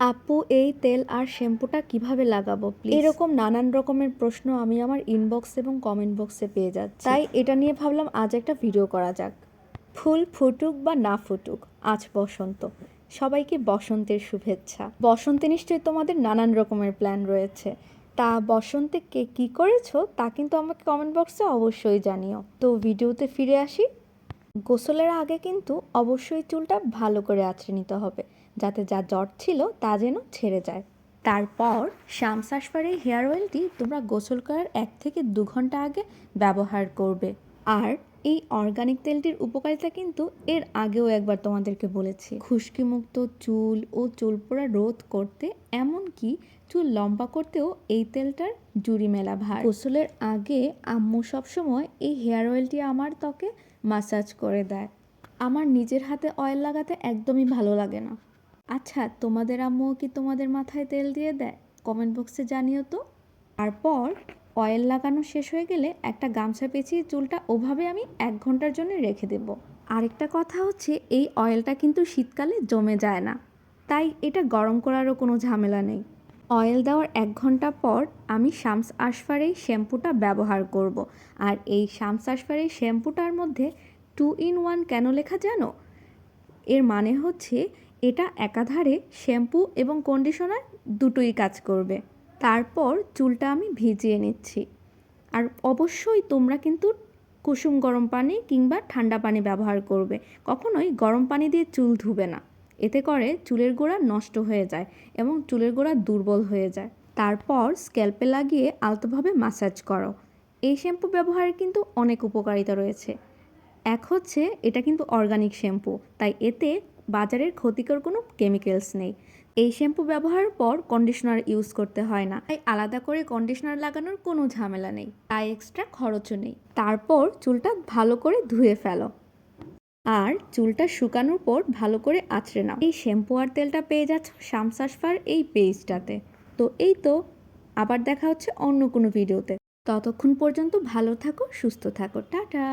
আপু এই তেল আর শ্যাম্পুটা কীভাবে লাগাবো প্লিজ এরকম নানান রকমের প্রশ্ন আমি আমার ইনবক্স এবং কমেন্ট বক্সে পেয়ে যাচ্ছি। তাই এটা নিয়ে ভাবলাম আজ একটা ভিডিও করা যাক। ফুল ফুটুক বা না ফুটুক আজ বসন্ত। সবাইকে বসন্তের শুভেচ্ছা। বসন্তে নিশ্চয়ই তোমাদের নানান রকমের প্ল্যান রয়েছে। তা বসন্তে কে কী করেছ তা কিন্তু আমাকে কমেন্ট বক্সে অবশ্যই জানিও। তো ভিডিওতে ফিরে আসি। গোসলের আগে কিন্তু অবশ্যই চুলটা ভালো করে আঁচড়ে নিতে হবে, যাতে যা জ্বর ছিল তা যেন ছেড়ে যায়। তারপর শামসাসফার এই হেয়ার অয়েলটি তোমরা গোসল করার এক থেকে দু ঘণ্টা আগে ব্যবহার করবে। আর এই অর্গানিক তেলটির উপকারিতা কিন্তু এর আগেও একবার তোমাদেরকে বলেছি। খুশকিমুক্ত চুল ও চুল পোড়া রোধ করতে, এমনকি চুল লম্বা করতেও এই তেলটার জুড়ি মেলা ভার। গোসলের আগে আম্মু সবসময় এই হেয়ার অয়েলটি আমার ত্বকে মাসাজ করে দেয়। আমার নিজের হাতে অয়েল লাগাতে একদমই ভালো লাগে না। আচ্ছা তোমাদের আম্মুও কি তোমাদের মাথায় তেল দিয়ে দেয়? কমেন্ট বক্সে জানিও তো। তারপর অয়েল লাগানো শেষ হয়ে গেলে একটা গামছা পেঁচিয়ে চুলটা ওভাবে আমি এক ঘণ্টার জন্য রেখে দেব। আরেকটা কথা হচ্ছে, এই অয়েলটা কিন্তু শীতকালে জমে যায় না। তাই এটা গরম করারও কোনো ঝামেলা নেই। অয়েল দেওয়ার এক ঘণ্টা পর আমি শামস আশফার এই শ্যাম্পুটা ব্যবহার করব। আর এই শামস আশফার এই শ্যাম্পুটার মধ্যে টু ইন ওয়ান কেন লেখা জানো? এর মানে হচ্ছে এটা একাধারে শ্যাম্পু এবং কন্ডিশনার দুটোই কাজ করবে। তারপর চুলটা আমি ভিজিয়ে নিচ্ছি। আর অবশ্যই তোমরা কিন্তু কুসুম গরম পানি কিংবা ঠান্ডা পানি ব্যবহার করবে। কখনোই গরম পানি দিয়ে চুল ধুবে না। এতে করে চুলের গোড়া নষ্ট হয়ে যায় এবং চুলের গোড়া দুর্বল হয়ে যায়। তারপর স্ক্যাল্পে লাগিয়ে আলতোভাবে মাসাজ করো। এই শ্যাম্পু ব্যবহারের কিন্তু অনেক উপকারিতা রয়েছে। এক হচ্ছে, এটা কিন্তু অর্গানিক শ্যাম্পু তাই এতে বাজারের ক্ষতিকর কোনো কেমিক্যালস নেই। এই শ্যাম্পু ব্যবহারের পর কন্ডিশনার ইউজ করতে হয় না, তাই আলাদা করে কন্ডিশনার লাগানোর কোনো ঝামেলা নেই, তাই এক্সট্রা খরচও নেই। তারপর চুলটা ভালো করে ধুয়ে ফেলো। আর চুলটা শুকানোর পর ভালো করে আঁচড়ে নাও। এই শ্যাম্পু আর তেলটা পেয়ে যাচ্ছ শামসাসফার এই পেজটাতে। তো এই তো, আবার দেখা হচ্ছে অন্য কোনো ভিডিওতে। ততক্ষণ পর্যন্ত ভালো থাকো, সুস্থ থাকো। টাটা!